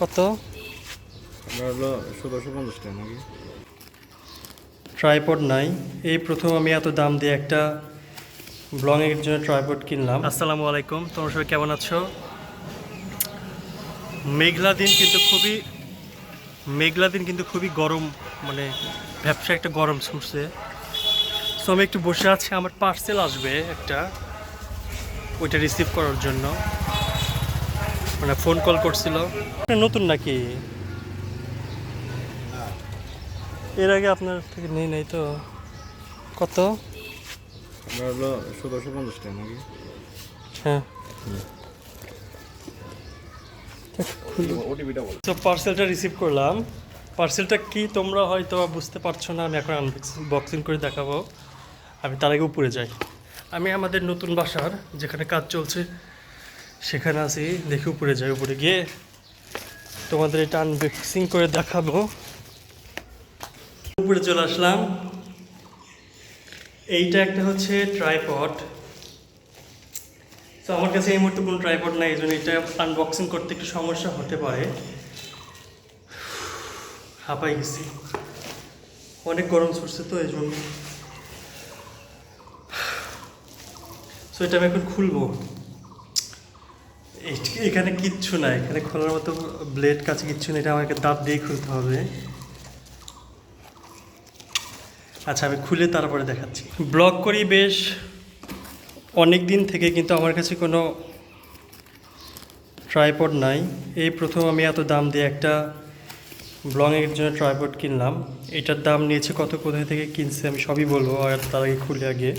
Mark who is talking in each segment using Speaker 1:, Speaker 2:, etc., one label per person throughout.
Speaker 1: কত?
Speaker 2: হলো ষোলোশো পঞ্চাশ টাকা নাকি?
Speaker 1: ট্রাইপড নাই। এই প্রথম আমি এত দাম দিয়ে একটা ব্লগের জন্য ট্রাইপড কিনলাম। আসসালামু আলাইকুম। তোমরা সবাই কেমন আছো? মেঘলা দিন কিন্তু খুবই মেঘলা দিন কিন্তু খুবই গরম মানে ব্যবসা একটা গরম ছুটছে। সো আমি একটু বসে আছি আমার পার্সেল আসবে একটা। ওইটা রিসিভ করার জন্য। মানে ফোন কল করছিল। নতুন নাকি? এর আগে আপনার থেকে নেই নাই তো। কত?
Speaker 2: আমরা হলো ষোলোশো পঞ্চাশ টাকা নাকি?
Speaker 1: হ্যাঁ। তো পার্সেলটা রিসিভ করলাম। পার্সেলটা কি তোমরা হয়তো বুঝতে পারছ না আমি এখন বক্সিং করে দেখাবো। আমি তার আগে উপরে যাই। আমি আমাদের নতুন বাসার যেখানে কাজ চলছে সেখানে আছি, দেখি উপরে যাই, উপরে গিয়ে তোমাদের এটা আনবক্সিং করে দেখাবো। উপরে চলে আসলাম। এইটা একটা হচ্ছে ট্রাইপড তো আমার কাছে এই মুহূর্তে কোনো ট্রাইপড নাই, এই জন্য এটা আনবক্সিং করতে একটু সমস্যা হতে পারে। হাঁপাই গেছি। অনেক গরম ছুটছে তো, এই জন্য। সো এটা আমি এখন খুলবো। এখানে কিচ্ছু নাই। এখানে খোলার মতো ব্লেড কাছে কিচ্ছু নেই। এটা আমাকে দাঁত দিয়ে খুলতে হবে। আচ্ছা আমি খুলে তারপরে দেখাচ্ছি। ব্লগ করি বেশ অনেক দিন থেকে, কিন্তু আমার কাছে কোনো ট্রাইপড নাই। এই প্রথম আমি এত দাম দিয়ে একটা ব্লগের জন্য ট্রাইপড কিনলাম। এটার দাম নিয়েছে কত, কোথায় থেকে কিনছে আমি সবই বলব, আর তার আগে খুলে আগে।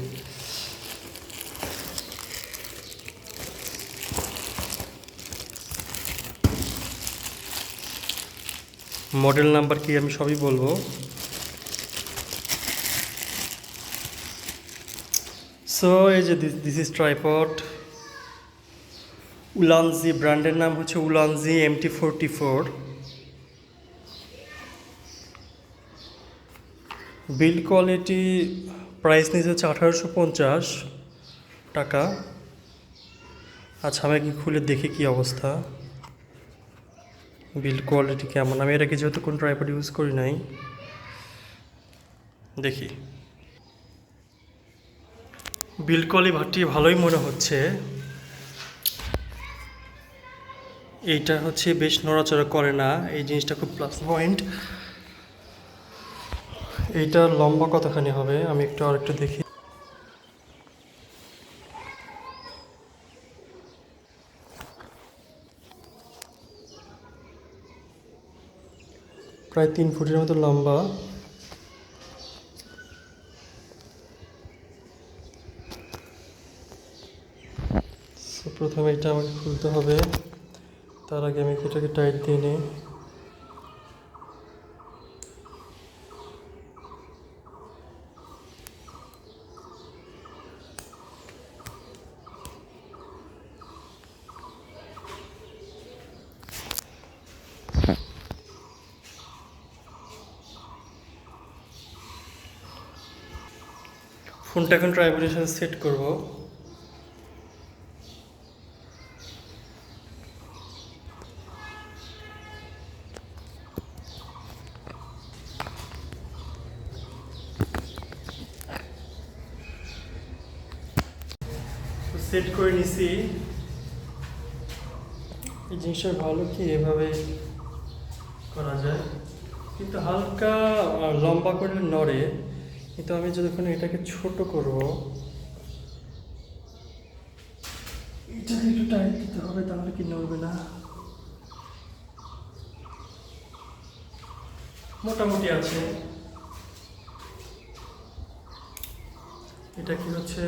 Speaker 1: মডেল নাম্বার কি আমি সবই বলব? সো এই যে দিস ইজ ট্রাইপড উলানজি ব্র্যান্ডের নাম হচ্ছে Ulanzi MT forty four build quality price নিয়েছে হচ্ছে আঠারোশো পঞ্চাশ টাকা। আচ্ছা আমি কি খুলে দেখি কি অবস্থা। বিল্ড কোয়ালিটি কেমন? আমি এর আগে যেহেতু কোনো ট্রাইপড ইউজ করি নাই, দেখি। বিল্ড কোয়ালিটি ভালোই মনে হচ্ছে। এইটা হচ্ছে বেশ নড়াচড়া করে না, এই জিনিসটা খুব প্লাস পয়েন্ট এইটা লম্বা কতখানি হবে? আমি একটু আর একটু দেখি। প্রায় তিন ফুটের মতো লম্বা। প্রথমে এটা আমাকে খুলতে হবে। তার আগে আমি এটাকে টাইট দিয়ে নিই। ফোনটা এখন সাথে সেট করব? সেট করে নিছি। এই জিনিসটা ভালো কি এভাবে করা যায়? কিন্তু হালকা লম্বা করলে নড়ে। কিন্তু আমি যখন এটাকে ছোট করব, এটাকে একটু টাইট দিতে হবে তাহলে কি নড়বে না? মোটামুটি আছে। এটা কি হচ্ছে?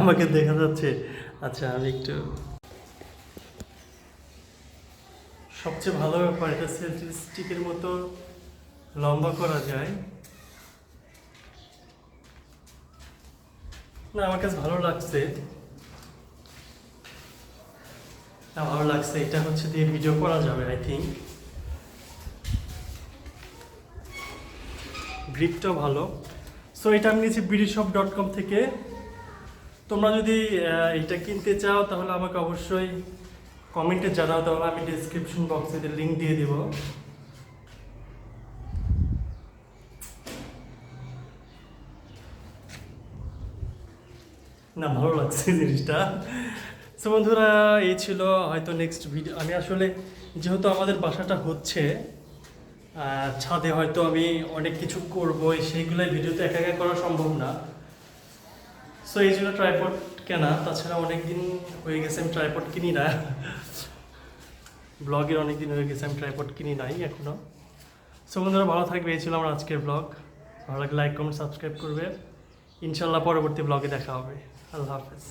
Speaker 1: আমাকে দেখা যাচ্ছে। আচ্ছা আমি একটু সবচেয়ে ভালো ব্যাপার এটা সেলফি স্টিকের মতো লম্বা করা যায়। না, আমার কাছে ভালো লাগছে। ভালো লাগছে। এটা হচ্ছে দিয়ে ভিডিও করা যাবে আই থিঙ্ক গ্রিপটাও ভালো। সো এটা আমি নিয়েছি বিডিশপ ডট কম থেকে। তোমরা যদি এটা কিনতে চাও, তাহলে আমাকে অবশ্যই কমেন্টে জানাও, তাহলে আমি ডিসক্রিপশন বক্সে লিঙ্ক দিয়ে দিব। না, ভালো লাগছে জিনিসটা। সো বন্ধুরা, এই ছিল হয়তো নেক্সট ভিডিও আমি আসলে যেহেতু আমাদের বাসাটা হচ্ছে ছাদে হয়তো আমি অনেক কিছু করব সেইগুলাই ভিডিওতে একা একা করা সম্ভব না। সো এই জন্য ট্রাইপড কেনা। তাছাড়া অনেকদিন হয়ে গেছে, আমি ট্রাইপড কিনি না। ব্লগের অনেকদিন হয়ে গেছে, আমি ট্রাইপড কিনি নাই এখনও সো বন্ধুরা, ভালো থাকবে, এই ছিল আমার আজকের ব্লগ ভালো লাগলে লাইক কমেন্ট সাবস্ক্রাইব করবে। ইনশাল্লাহ পরবর্তী ব্লগে দেখা হবে। আল্লাহ হাফেজ।